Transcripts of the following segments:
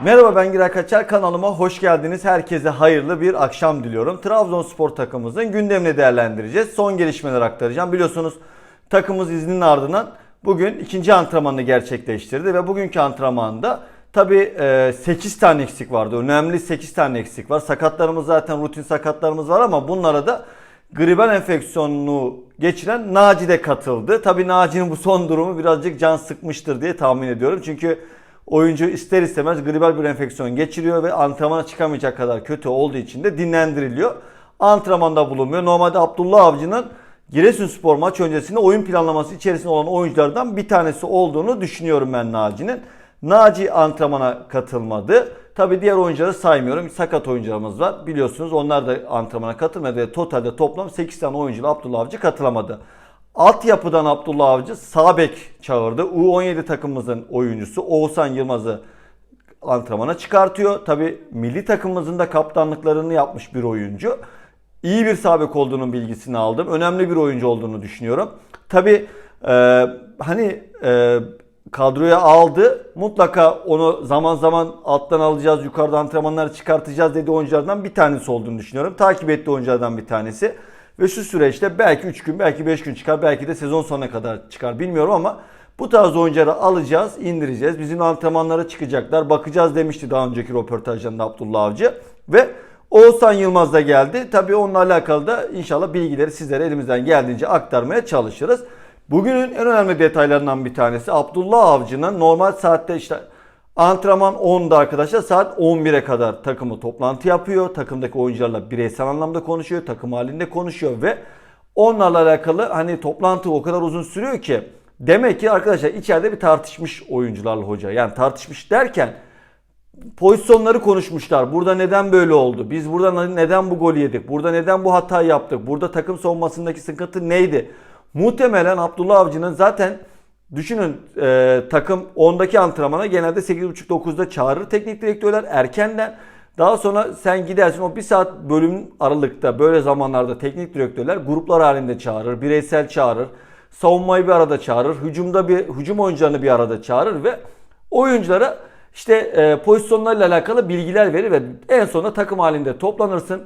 Merhaba ben Giray Kaçar kanalıma hoş geldiniz. Herkese hayırlı bir akşam diliyorum. Trabzonspor takımımızın gündemini değerlendireceğiz. Son gelişmeleri aktaracağım. Biliyorsunuz takımımız izninin ardından bugün ikinci antrenmanını gerçekleştirdi ve bugünkü antrenmanda tabi 8 tane eksik vardı. Önemli 8 tane eksik var. Sakatlarımız zaten rutin sakatlarımız var ama bunlara da gribal enfeksiyonunu geçiren Naci de katıldı. Tabi Naci'nin bu son durumu birazcık can sıkmıştır diye tahmin ediyorum. Çünkü oyuncu ister istemez gribal bir enfeksiyon geçiriyor ve antrenmana çıkamayacak kadar kötü olduğu için de dinlendiriliyor. Antrenmanda bulunmuyor. Normalde Abdullah Avcı'nın Giresunspor maç öncesinde oyun planlaması içerisinde olan oyunculardan bir tanesi olduğunu düşünüyorum ben Naci'nin. Naci antrenmana katılmadı. Tabi diğer oyuncuları saymıyorum. Sakat oyuncularımız var. Biliyorsunuz onlar da antrenmana katılmadı totalde toplam 8 tane oyuncuyla Abdullah Avcı katılamadı. Altyapıdan Abdullah Avcı sağ bek çağırdı. U17 takımımızın oyuncusu Oğuzhan Yılmaz'ı antrenmana çıkartıyor. Tabi milli takımımızın da kaptanlıklarını yapmış bir oyuncu. İyi bir sağ bek olduğunun bilgisini aldım. Önemli bir oyuncu olduğunu düşünüyorum. Tabi e, hani e, kadroya aldı. Mutlaka onu zaman zaman alttan alacağız, yukarıda antrenmanlar çıkartacağız dediği oyunculardan bir tanesi olduğunu düşünüyorum. Takip ettiği oyunculardan bir tanesi. Ve şu süreçte belki 3 gün, belki 5 gün çıkar, belki de sezon sonuna kadar çıkar bilmiyorum ama bu tarz oyuncuları alacağız, indireceğiz. Bizim antrenmanlara çıkacaklar. Bakacağız demişti daha önceki röportajlarında Abdullah Avcı. Ve Oğuzhan Yılmaz da geldi. Tabii onunla alakalı da inşallah bilgileri sizlere elimizden geldiğince aktarmaya çalışırız. Bugünün en önemli detaylarından bir tanesi Abdullah Avcı'nın normal saatte işte antrenman 10'da arkadaşlar saat 11'e kadar takımı toplantı yapıyor. Takımdaki oyuncularla bireysel anlamda konuşuyor. Takım halinde konuşuyor ve onlarla alakalı hani toplantı o kadar uzun sürüyor ki demek ki arkadaşlar içeride bir tartışmış oyuncularla hoca. Yani tartışmış derken pozisyonları konuşmuşlar. Burada neden böyle oldu? Biz burada neden bu golü yedik? Burada neden bu hatayı yaptık? Burada takım savunmasındaki sıkıntı neydi? Muhtemelen Abdullah Avcı'nın zaten düşünün e, takım 10'daki antrenmana genelde 8.30-9'da çağırır teknik direktörler erkenden. Daha sonra sen gidersin o bir saat bölüm aralıkta böyle zamanlarda teknik direktörler gruplar halinde çağırır, bireysel çağırır, savunmayı bir arada çağırır, hücumda bir hücum oyuncularını bir arada çağırır ve oyunculara işte e, pozisyonlarla alakalı bilgiler verir ve en sonunda takım halinde toplanırsın.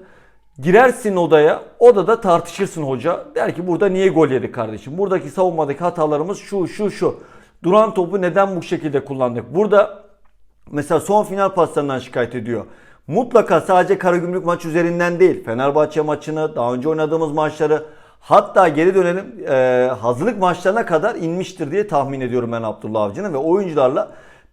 Girersin odaya, odada tartışırsın hoca. Der ki burada niye gol yedik kardeşim? Buradaki savunmadaki hatalarımız şu, şu, şu. Duran topu neden bu şekilde kullandık? Burada mesela son final paslarından şikayet ediyor. Mutlaka sadece Karagümrük maç üzerinden değil. Fenerbahçe maçını, daha önce oynadığımız maçları hatta geri dönelim e, hazırlık maçlarına kadar inmiştir diye tahmin ediyorum ben Abdullah Avcı'nın ve oyuncularla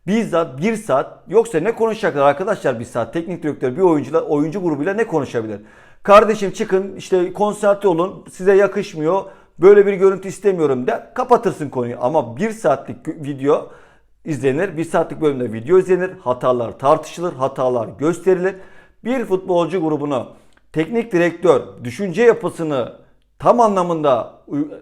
bizzat bir saat yoksa ne konuşacaklar arkadaşlar bir saat teknik direktör bir oyuncuyla oyuncu grubuyla ne konuşabilir? Kardeşim çıkın işte konserte olun size yakışmıyor böyle bir görüntü istemiyorum der kapatırsın konuyu ama bir saatlik video izlenir bir saatlik bölümde video izlenir hatalar tartışılır hatalar gösterilir bir futbolcu grubunu teknik direktör düşünce yapısını tam anlamında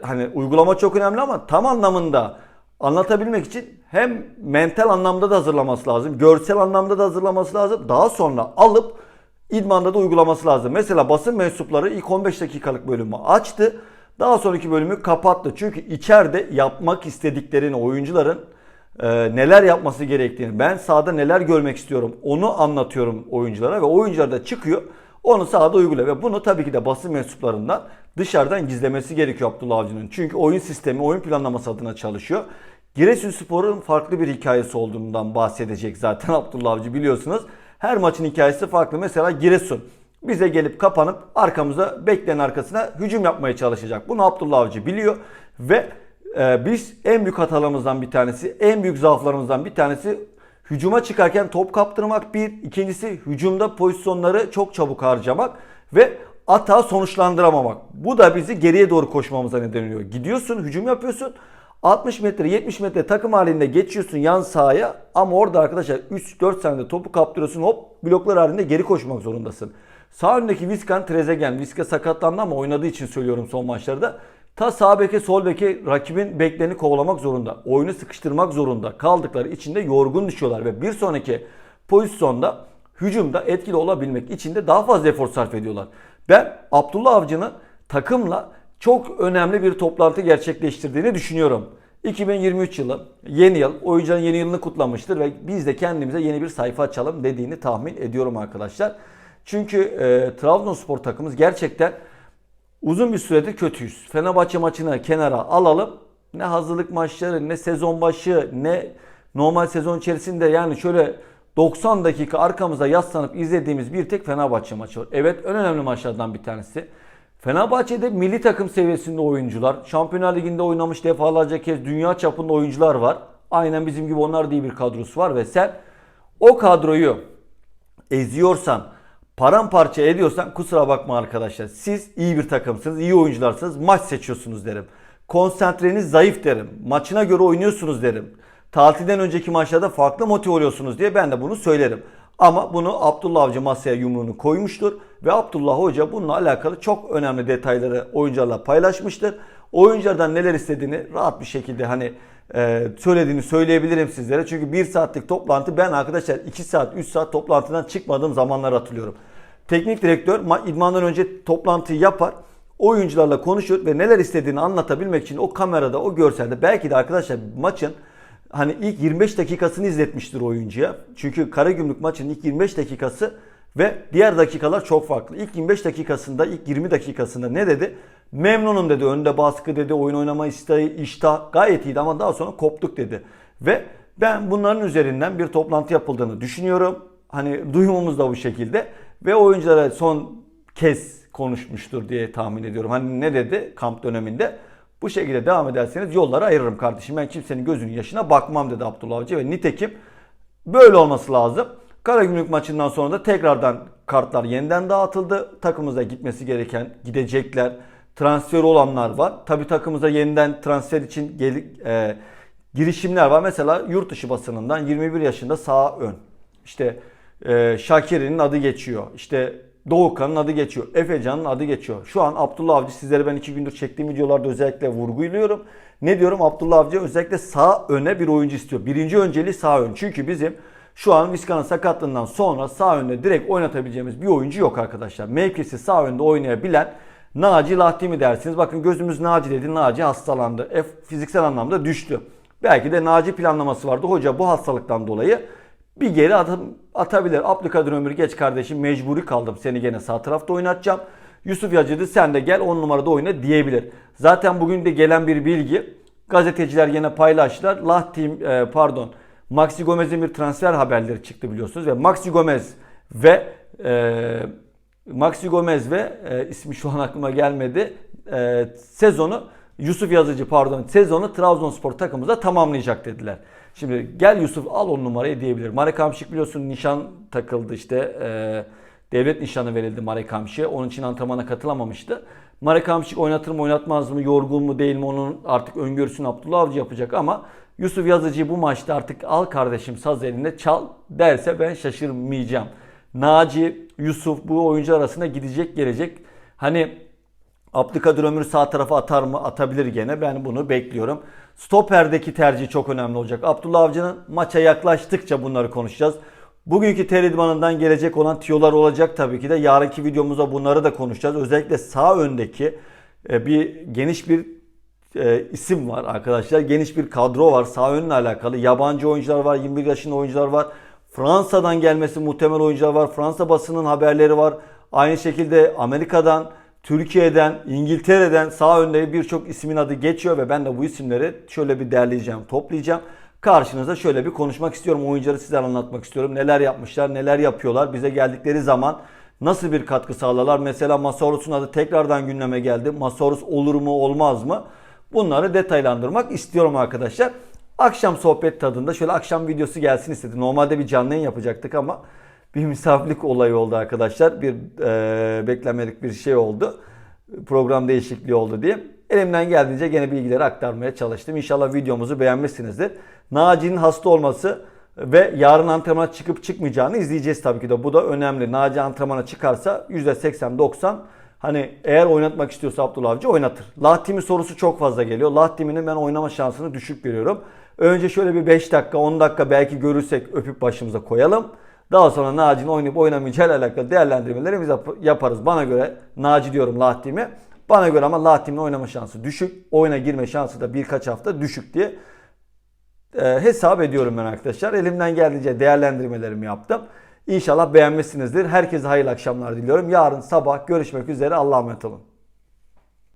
hani uygulama çok önemli ama tam anlamında anlatabilmek için hem mental anlamda da hazırlaması lazım, görsel anlamda da hazırlaması lazım. Daha sonra alıp idmanda da uygulaması lazım. Mesela basın mensupları ilk 15 dakikalık bölümü açtı. Daha sonraki bölümü kapattı. Çünkü içeride yapmak istediklerini oyuncuların e, neler yapması gerektiğini, ben sahada neler görmek istiyorum onu anlatıyorum oyunculara ve oyuncular da çıkıyor. Onu sahada uyguluyor ve bunu tabii ki de basın mensuplarından dışarıdan gizlemesi gerekiyor Abdullah Avcı'nın. Çünkü oyun sistemi, oyun planlaması adına çalışıyor. Giresunspor'un farklı bir hikayesi olduğundan bahsedecek zaten Abdullah Avcı biliyorsunuz. Her maçın hikayesi farklı. Mesela Giresun bize gelip kapanıp arkamıza bekleyen arkasına hücum yapmaya çalışacak. Bunu Abdullah Avcı biliyor ve e, biz en büyük hatalarımızdan bir tanesi, en büyük zaaflarımızdan bir tanesi hücuma çıkarken top kaptırmak bir, ikincisi hücumda pozisyonları çok çabuk harcamak ve ata sonuçlandıramamak. Bu da bizi geriye doğru koşmamıza neden oluyor. Gidiyorsun, hücum yapıyorsun. 60 metre 70 metre takım halinde geçiyorsun yan sahaya ama orada arkadaşlar 3-4 saniyede topu kaptırıyorsun hop bloklar halinde geri koşmak zorundasın. Sağ öndeki Viskan Trezeguet. Viska sakatlandı ama oynadığı için söylüyorum son maçlarda. Ta sağ beke sol beke rakibin beklerini kovalamak zorunda. Oyunu sıkıştırmak zorunda. Kaldıkları içinde yorgun düşüyorlar ve bir sonraki pozisyonda hücumda etkili olabilmek için de daha fazla efor sarf ediyorlar. Ben Abdullah Avcı'nın takımla çok önemli bir toplantı gerçekleştirdiğini düşünüyorum. 2023 yılı yeni yıl oyuncuların yeni yılını kutlamıştır ve biz de kendimize yeni bir sayfa açalım dediğini tahmin ediyorum arkadaşlar. Çünkü e, Trabzonspor takımımız gerçekten uzun bir süredir kötüyüz. Fenerbahçe maçını kenara alalım. Ne hazırlık maçları, ne sezon başı, ne normal sezon içerisinde yani şöyle 90 dakika arkamıza yaslanıp izlediğimiz bir tek Fenerbahçe maçı var. Evet en önemli maçlardan bir tanesi. Fenerbahçe'de milli takım seviyesinde oyuncular, Şampiyonlar Ligi'nde oynamış defalarca kez dünya çapında oyuncular var. Aynen bizim gibi onlar diye bir kadrosu var ve sen o kadroyu eziyorsan, paramparça ediyorsan kusura bakma arkadaşlar. Siz iyi bir takımsınız, iyi oyuncularsınız, maç seçiyorsunuz derim. Konsantreniz zayıf derim. Maçına göre oynuyorsunuz derim. Tatilden önceki maçlarda farklı motive oluyorsunuz diye ben de bunu söylerim. Ama bunu Abdullah Avcı masaya yumruğunu koymuştur ve Abdullah Hoca bununla alakalı çok önemli detayları oyuncularla paylaşmıştır. Oyunculardan neler istediğini rahat bir şekilde hani e, söylediğini söyleyebilirim sizlere. Çünkü bir saatlik toplantı ben arkadaşlar 2 saat 3 saat toplantıdan çıkmadığım zamanlar hatırlıyorum. Teknik direktör ma- idmandan önce toplantıyı yapar. Oyuncularla konuşur ve neler istediğini anlatabilmek için o kamerada, o görselde belki de arkadaşlar maçın hani ilk 25 dakikasını izletmiştir oyuncuya. Çünkü Karagümrük maçının ilk 25 dakikası ve diğer dakikalar çok farklı. İlk 25 dakikasında, ilk 20 dakikasında ne dedi? Memnunum dedi. Önde baskı dedi. Oyun oynama isteği, iştah gayet iyiydi ama daha sonra koptuk dedi. Ve ben bunların üzerinden bir toplantı yapıldığını düşünüyorum. Hani duyumumuz da bu şekilde. Ve oyunculara son kez konuşmuştur diye tahmin ediyorum. Hani ne dedi kamp döneminde? Bu şekilde devam ederseniz yolları ayırırım kardeşim. Ben kimsenin gözünün yaşına bakmam dedi Abdullah Avcı ve nitekim böyle olması lazım. Karagümrük maçından sonra da tekrardan kartlar yeniden dağıtıldı. Takımıza gitmesi gereken gidecekler. Transfer olanlar var. Tabi takımıza yeniden transfer için gel, e, girişimler var. Mesela yurt dışı basınından 21 yaşında sağ ön. İşte e, Şakir'in adı geçiyor. İşte Doğukan'ın adı geçiyor. Efecan'ın adı geçiyor. Şu an Abdullah Avcı sizlere ben iki gündür çektiğim videolarda özellikle vurguluyorum. Ne diyorum? Abdullah Avcı özellikle sağ öne bir oyuncu istiyor. Birinci önceliği sağ ön. Çünkü bizim şu an Vizca'nın sakatlığından sonra sağ önde direkt oynatabileceğimiz bir oyuncu yok arkadaşlar. Mevkisi sağ önde oynayabilen Naci Lahti mi dersiniz? Bakın gözümüz Naci dedi. Naci hastalandı. F fiziksel anlamda düştü. Belki de Naci planlaması vardı. Hoca bu hastalıktan dolayı bir geri adım atabilir. Abdülkadir Ömür geç kardeşim mecburi kaldım. Seni gene sağ tarafta oynatacağım. Yusuf Yazıcı sen de gel 10 numarada oyna diyebilir. Zaten bugün de gelen bir bilgi. Gazeteciler yine paylaştılar. Lahti e, pardon Maxi Gomez'in bir transfer haberleri çıktı biliyorsunuz ve Maxi Gomez ve e, Maxi Gomez ve e, ismi şu an aklıma gelmedi. E, sezonu Yusuf Yazıcı pardon sezonu Trabzonspor takımımıza tamamlayacak dediler. Şimdi gel Yusuf al on numarayı diyebilir. Marek Hamşik biliyorsun nişan takıldı işte. E, devlet nişanı verildi Marek Hamşik'e. Onun için antrenmana katılamamıştı. Marek Hamşik oynatır mı oynatmaz mı yorgun mu değil mi onun artık öngörüsünü Abdullah Avcı yapacak ama Yusuf Yazıcı'yı bu maçta artık al kardeşim saz elinde çal derse ben şaşırmayacağım. Naci, Yusuf bu oyuncu arasında gidecek gelecek. Hani Abdülkadir Ömür sağ tarafa atar mı? Atabilir gene. Ben bunu bekliyorum. Stoper'deki tercih çok önemli olacak. Abdullah Avcı'nın maça yaklaştıkça bunları konuşacağız. Bugünkü ter gelecek olan tiyolar olacak tabii ki de. Yarınki videomuzda bunları da konuşacağız. Özellikle sağ öndeki e, bir geniş bir e, isim var arkadaşlar. Geniş bir kadro var. Sağ önle alakalı. Yabancı oyuncular var. 21 yaşında oyuncular var. Fransa'dan gelmesi muhtemel oyuncular var. Fransa basının haberleri var. Aynı şekilde Amerika'dan, Türkiye'den, İngiltere'den sağ önde birçok ismin adı geçiyor ve ben de bu isimleri şöyle bir derleyeceğim, toplayacağım. Karşınıza şöyle bir konuşmak istiyorum. Oyuncuları size anlatmak istiyorum. Neler yapmışlar, neler yapıyorlar. Bize geldikleri zaman nasıl bir katkı sağlarlar? Mesela Masorus'un adı tekrardan gündeme geldi. Masorus olur mu, olmaz mı? Bunları detaylandırmak istiyorum arkadaşlar. Akşam sohbet tadında şöyle akşam videosu gelsin istedim. Normalde bir canlı yayın yapacaktık ama bir misafirlik olayı oldu arkadaşlar. Bir e, beklenmedik bir şey oldu. Program değişikliği oldu diye. Elimden geldiğince gene bilgileri aktarmaya çalıştım. İnşallah videomuzu beğenmişsinizdir. Naci'nin hasta olması ve yarın antrenmana çıkıp çıkmayacağını izleyeceğiz tabii ki de. Bu da önemli. Naci antrenmana çıkarsa %80-90 hani eğer oynatmak istiyorsa Abdullah Avcı oynatır. Lahtimi sorusu çok fazla geliyor. Lahtimi'nin ben oynama şansını düşük veriyorum. Önce şöyle bir 5 dakika 10 dakika belki görürsek öpüp başımıza koyalım. Daha sonra Naci'nin oynayıp oynamayacağı ile alakalı değerlendirmelerimizi yaparız. Bana göre Naci diyorum Lahtimi Bana göre ama Latin'in oynama şansı düşük. Oyuna girme şansı da birkaç hafta düşük diye e, hesap ediyorum ben arkadaşlar. Elimden geldiğince değerlendirmelerimi yaptım. İnşallah beğenmişsinizdir. Herkese hayırlı akşamlar diliyorum. Yarın sabah görüşmek üzere. Allah'a emanet olun.